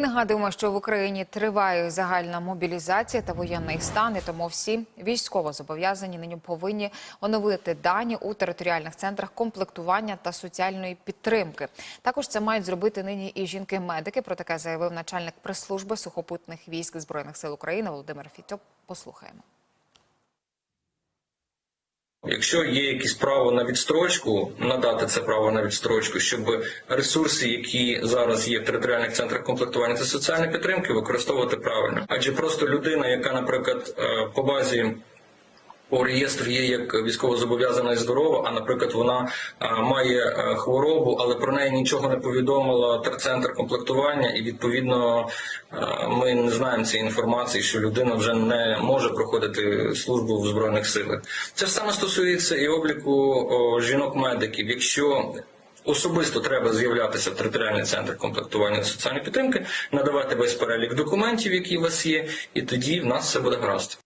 Нагадуємо, що в Україні триває загальна мобілізація та воєнний стан, і тому всі військово зобов'язані нині повинні оновити дані у територіальних центрах комплектування та соціальної підтримки. Також це мають зробити нині і жінки-медики. Про таке заявив начальник прес-служби сухопутних військ збройних сил України Володимир Фітьоп. Послухаємо. Якщо є якісь право на відстрочку, надати це право на відстрочку, щоб ресурси, які зараз є в територіальних центрах комплектування та соціальної підтримки, використовувати правильно. Адже просто людина, яка, наприклад, е, по базі по реєстру є як військовозобов'язана і здорова, а наприклад, вона е, має е, хворобу, але про неї нічого не повідомила терцентр комплектування, і відповідно е, ми не знаємо цієї інформації, що людина вже не може проходити службу в збройних силах. Це ж саме стосується і обліку жінок-медиків. Якщо Особисто треба з'являтися в територіальний центр комплектування та соціальної підтримки, надавати весь перелік документів, які у вас є, і тоді в нас все буде гаразд.